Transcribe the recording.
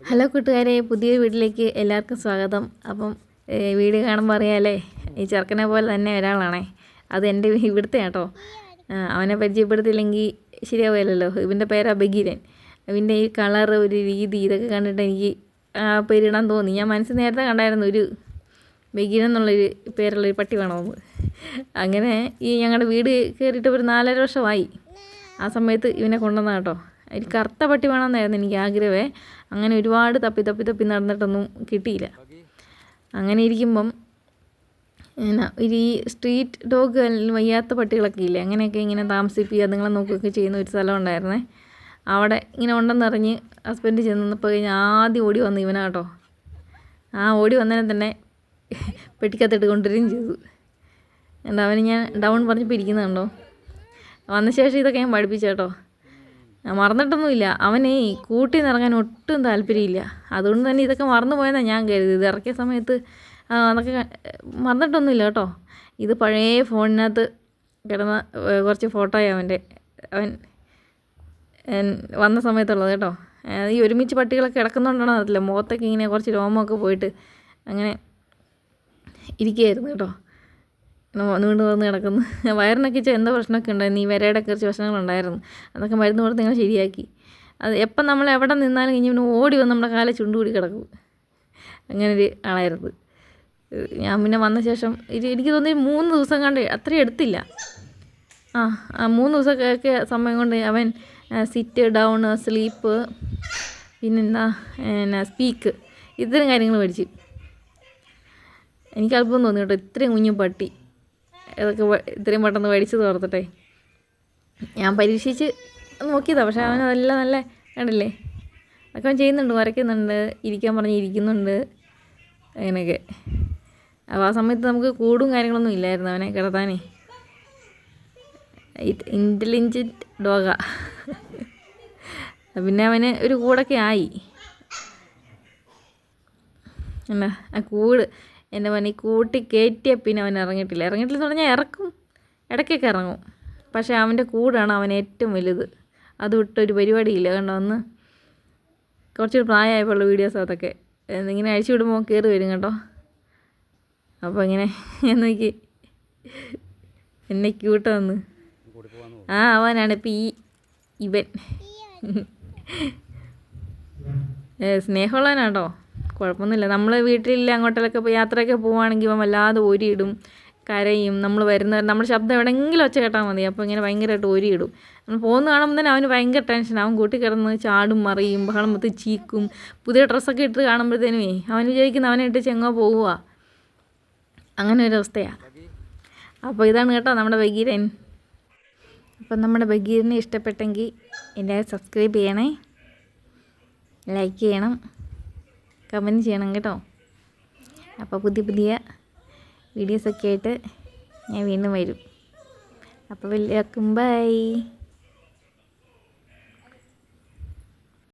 Hello കൂട്ടുകാരെ പുതിയ വീട്ടിലേക്ക് എല്ലാവർക്കും സ്വാഗതം. അപ്പം വീഡിയോ കാണുമ്പോൾ അറിയാലേ ഈ ചെറുക്കനെ പോലെ തന്നെ ഒരാളാണേ. അത് എന്റെ ഇവിടുത്തെ കേട്ടോ അവനെ പരിചയപ്പെടുത്തിയില്ലെങ്കിൽ ശരിയാവില്ലല്ലോ ഇവന്റെ പേരാ ബഗീരൻ ഇവന്റെ ഈ കളർ ഒരു രീതി ഇതൊക്കെ കണ്ടിട്ട് എനിക്ക് ആ പേരിടാൻ തോന്നി. ഞാൻ മനസ്സിൽ നേരത്തെ കണ്ടായിരുന്നു ഒരു ബഗീരൻ എന്നുള്ളൊരു പേരുള്ളൊരു പട്ടി വേണമെന്ന് അങ്ങനെ ഈ ഞങ്ങളുടെ വീട് കയറിയിട്ട് ഒരു നാലര വർഷമായി. ആ സമയത്ത് ഇവനെ കൊണ്ടുവന്ന കേട്ടോ ഒരു കറുത്ത പട്ടി വേണമെന്നായിരുന്നു എനിക്ക് ആഗ്രഹമേ. അങ്ങനെ ഒരുപാട് തപ്പി തപ്പി തപ്പി നടന്നിട്ടൊന്നും കിട്ടിയില്ല. അങ്ങനെ ഇരിക്കുമ്പം എന്നാ ഈ സ്ട്രീറ്റ് ഡോഗ് വയ്യാത്ത പട്ടികളൊക്കെ ഇല്ലേ അങ്ങനെയൊക്കെ ഇങ്ങനെ താമസിപ്പിക്കുക അതുങ്ങളെ നോക്കുകയൊക്കെ ചെയ്യുന്ന ഒരു സ്ഥലം ഉണ്ടായിരുന്നേ. അവിടെ ഇങ്ങനെ ഉണ്ടെന്നറിഞ്ഞ് ഹസ്ബൻഡ് ചെന്നപ്പോൾ കഴിഞ്ഞ് ആദ്യം ഓടി വന്നു ഇവനാ കേട്ടോ. ആ ഓടി വന്നതിനെ തന്നെ പെട്ടിക്കത്തിട്ട് കൊണ്ടുവരികയും ചെയ്തു. എന്താ അവന് ഞാൻ ഡൗൺ പറഞ്ഞപ്പോൾ ഇരിക്കുന്നുണ്ടോ വന്ന ശേഷം ഇതൊക്കെ ഞാൻ പഠിപ്പിച്ചു കേട്ടോ. ഞാൻ മറന്നിട്ടൊന്നുമില്ല. അവനെ കൂട്ടി നിറങ്ങാൻ ഒട്ടും താല്പര്യമില്ല. അതുകൊണ്ട് തന്നെ ഇതൊക്കെ മറന്നു പോയെന്നാണ് ഞാൻ കരുതി ഇത് ഇറക്കിയ സമയത്ത് അതൊക്കെ മറന്നിട്ടൊന്നുമില്ല കേട്ടോ. ഇത് പഴയ ഫോണിനകത്ത് കിടന്ന കുറച്ച് ഫോട്ടോയാണ് അവന്റെ. അവൻ വന്ന സമയത്തുള്ളത് കേട്ടോ. ഈ ഒരുമിച്ച് പട്ടികളൊക്കെ കിടക്കുന്നതുകൊണ്ടാണോ അറിയില്ല മുഖത്തൊക്കെ ഇങ്ങനെ കുറച്ച് രോമമൊക്കെ പോയിട്ട് അങ്ങനെ ഇരിക്കുകയായിരുന്നു കേട്ടോ. നീണ്ടു വന്ന് കിടക്കുന്നു. വയറിനൊക്കെ ഇച്ചിരി എന്തോ പ്രശ്നമൊക്കെ ഉണ്ടായിരുന്നു ഈ വരയുടെ കുറച്ച് പ്രശ്നങ്ങളുണ്ടായിരുന്നു. അതൊക്കെ മരുന്ന് കൊടുത്ത് നിങ്ങൾ ശരിയാക്കി. അത് എപ്പം നമ്മൾ എവിടെ നിന്നാലും കഴിഞ്ഞ് പിന്നെ ഓടി വന്ന് നമ്മുടെ കാലെ ചുണ്ടുകൂടി കിടക്കും. അങ്ങനെ ഒരു ആളായിരുന്നു. ഞാൻ പിന്നെ വന്ന ശേഷം ഇത് എനിക്ക് തോന്നി മൂന്ന് ദിവസം കണ്ട് അത്രയും എടുത്തില്ല. ആ ആ മൂന്ന് ദിവസമൊക്കെ സമയം കൊണ്ട് അവൻ സിറ്റ് ഡൗൺ സ്ലീപ്പ് പിന്നെന്താ എന്നാ സ്പീക്ക് ഇത്തരം കാര്യങ്ങൾ പഠിച്ചു എനിക്ക് അല്പം തോന്നി കേട്ടോ ഇത്രയും കുഞ്ഞു പട്ടി. ഇതൊക്കെ ഇത്രയും പെട്ടെന്ന് മേടിച്ച് തോർത്തട്ടെ ഞാൻ പരീക്ഷിച്ച് നോക്കിയതാണ് പക്ഷേ അവൻ അതെല്ലാം നല്ല കണ്ടില്ലേ? അതൊക്കെ അവൻ ചെയ്യുന്നുണ്ട് വരയ്ക്കുന്നുണ്ട് ഇരിക്കാൻ പറഞ്ഞ് ഇരിക്കുന്നുണ്ട് അങ്ങനെയൊക്കെ. അപ്പോൾ ആ സമയത്ത് നമുക്ക് കൂടും കാര്യങ്ങളൊന്നും ഇല്ലായിരുന്നു അവനെ കിടത്താനേ. ഇന്റലിജന്റ് ഡോഗ പിന്നെ അവന് ഒരു കൂടൊക്കെ ആയി. എന്നാ ആ കൂട് എന്റെ മോനെ കൂട്ടി കയറ്റിയ പിന്നെ അവൻ ഇറങ്ങിയിട്ടില്ല. ഇറങ്ങിയിട്ടില്ല എന്ന് പറഞ്ഞാൽ ഇറക്കും. ഇടയ്ക്കൊക്കെ ഇറങ്ങും. പക്ഷേ അവന്റെ കൂടാണ് അവൻ ഏറ്റവും വലുത്. അത് വിട്ടൊരു പരിപാടിയില്ല. കണ്ടോ? ഒന്ന് കുറച്ച് പ്രായമായപ്പോഴുള്ള വീഡിയോസ് അതൊക്കെ എന്നിങ്ങനെ ഇങ്ങനെ അഴിച്ചു വിടുമ്പോൾ കയറി വരും കേട്ടോ. അപ്പോൾ ഇങ്ങനെ ഞാൻ നോക്കി. എന്നെ ക്യൂട്ട് വന്ന് ആ അവനാണ് ഇപ്പം ഈ ഇവൻ സ്നേഹമുള്ളവനാട്ടോ കുഴപ്പമൊന്നുമില്ല. നമ്മൾ വീട്ടിലില്ല അങ്ങോട്ടൊക്കെ യാത്രയൊക്കെ പോവുകയാണെങ്കിൽ ഇവൻ വല്ലാതെ ഓരിയിടും കരയും. നമ്മൾ വരുന്ന നമ്മൾ ശബ്ദം എവിടെയെങ്കിലും ഒച്ച കേട്ടാൽ മതി. അപ്പോൾ ഇങ്ങനെ ഭയങ്കരമായിട്ട് ഓരിയിടും. നമ്മൾ പോകുന്ന കാണുമ്പോൾ തന്നെ അവന് ഭയങ്കര ടെൻഷൻ അവൻ കൂട്ടി കിടന്ന് ചാടും മറിയും ബഹളം മൊത്തം ചീക്കും. പുതിയ ഡ്രസ്സൊക്കെ ഇട്ട് കാണുമ്പോഴത്തേനുമേ അവൻ വിചാരിക്കുന്ന അവനെ ഇട്ട് ചെങ്ങോ പോവുക അങ്ങനെ ഒരു അവസ്ഥയാണ് അപ്പോൾ ഇതാണ് കേട്ടോ നമ്മുടെ ബഗീരൻ. അപ്പം നമ്മുടെ ബഗീരനെ ഇഷ്ടപ്പെട്ടെങ്കിൽ എല്ലാവരും സബ്സ്ക്രൈബ് ചെയ്യണേ. ലൈക്ക് ചെയ്യണം. കമന്റ് ചെയ്യണം കേട്ടോ. അപ്പോൾ പുതിയ പുതിയ വീഡിയോസൊക്കെ ആയിട്ട് ഞാൻ വീണ്ടും വരും. അപ്പോൾ വലിയ ബൈ.